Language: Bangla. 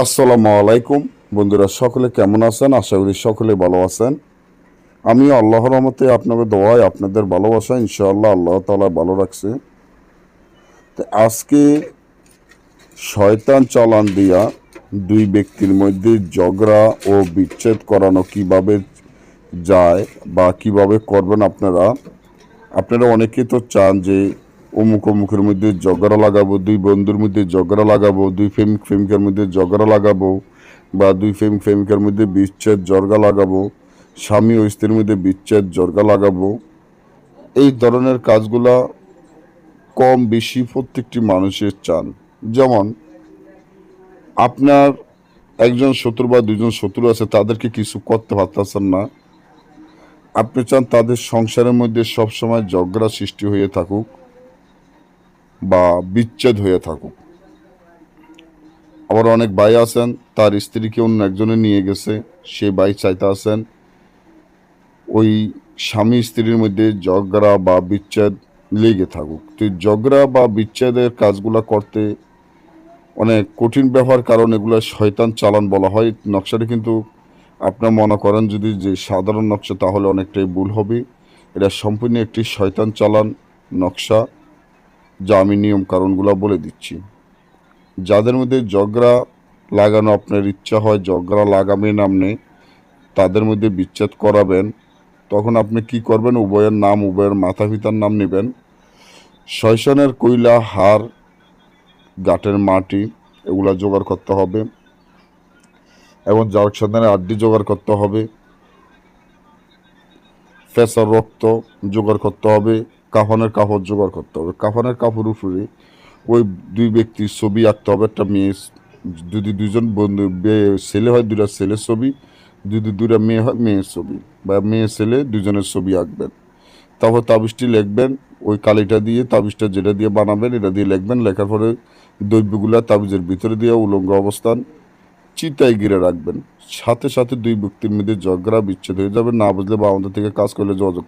আসসালামু আলাইকুম। বন্ধুরা, সকলে কেমন আছেন? আশা করি সকলে ভালো আছেন। আমি আল্লাহ রহমতে আপনাদের দোয়ায়, আপনাদের ভালোবাসা ইনশাআল্লাহ আল্লাহ তাআলা ভালো রাখছে। তো আজকে শয়তান চালান দিয়া দুই ব্যক্তির মধ্যে ঝগড়া ও বিচ্ছেদ করানো কীভাবে যায় বা কীভাবে করবেন আপনারা? আপনারা অনেকে তো চান যে অমুক অমুকের মধ্যে ঝগড়া লাগাবো, দুই বন্ধুর মধ্যে ঝগড়া লাগাবো, দুই প্রেমিক প্রেমিকার মধ্যে ঝগড়া লাগাবো বা দুই প্রেমিক প্রেমিকার মধ্যে বিচ্ছেদ জর্গা লাগাবো, স্বামী ও স্ত্রীর মধ্যে বিচ্ছেদ জর্গা লাগাবো। এই ধরনের কাজগুলা কম বেশি প্রত্যেকটি মানুষের চান। যেমন, আপনার একজন শত্রু বা দুজন শত্রু আছে, তাদেরকে কিছু করতে পারতেছেন না। আপনি চান তাদের সংসারের মধ্যে সবসময় ঝগড়া সৃষ্টি হয়ে থাকুক। বা বিচ্ছেদ হয়ে থাকুক। আবার অনেক ভাই আছেন, তার স্ত্রীকে অন্য একজনে নিয়ে গেছে, সে ভাই চাইতে আছেন। ওই স্বামী স্ত্রীর মধ্যে ঝগড়া বা বিচ্ছেদ লেগে থাকুক। তো ঝগড়া বা বিচ্ছেদের কাজগুলো করতে অনেক কঠিন ব্যবহার কারণ এগুলো শয়তান চালান বলা হয়। নকশাটা কিন্তু আপনার মনে করেন যদি যে সাধারণ নকশা তাহলে অনেকটাই ভুল হবে। এটা সম্পূর্ণ একটি শয়তান চালান নকশা। যা আমি নিয়ম কারণগুলো বলে দিচ্ছি। যাদের মধ্যে ঝগড়া লাগানো আপনার ইচ্ছা হয়, ঝগড়া লাগাবেন আপনি, তাদের মধ্যে বিচ্ছেদ করাবেন, তখন আপনি কি করবেন? উভয়ের নাম, উভয়ের মাথা পিতার নাম নেবেন। শয়শনের কয়লা, হার, গাটের মাটি, এগুলা জোগাড় করতে হবে। এবং যার সাথে আড্ডি জোগাড় করতে হবে। ফেসার রক্ত জোগাড় করতে হবে। কাফনের কাপড় জোগাড় করতে হবে। কাফনের কাপড় উপরে ওই দুই ব্যক্তির ছবি আঁকতে হবে, একটা মেয়ে, যদি দুজন বন্ধু ছেলে হয় দুটা ছেলের ছবি, যদি দুটা মেয়ে হয় মেয়ের ছবি, বা মেয়ে, ছেলে দুজনের ছবি আঁকবেন। তারপর তাবিজটি লিখবেন, ওই কালিটা দিয়ে, তাবিজটা যেটা দিয়ে বানাবেন, এটা দিয়ে লিখবেন, লেখার পরে দ্রব্যগুলা তাবিজের ভিতরে দিয়ে উলঙ্গ অবস্থান চিতায় গিরে রাখবেন। সাথে সাথে দুই ব্যক্তির মধ্যে ঝগড়া, বিচ্ছেদ হয়ে যাবে, না বুঝলে বা আমাদের থেকে কাজ করলে যোগাযোগ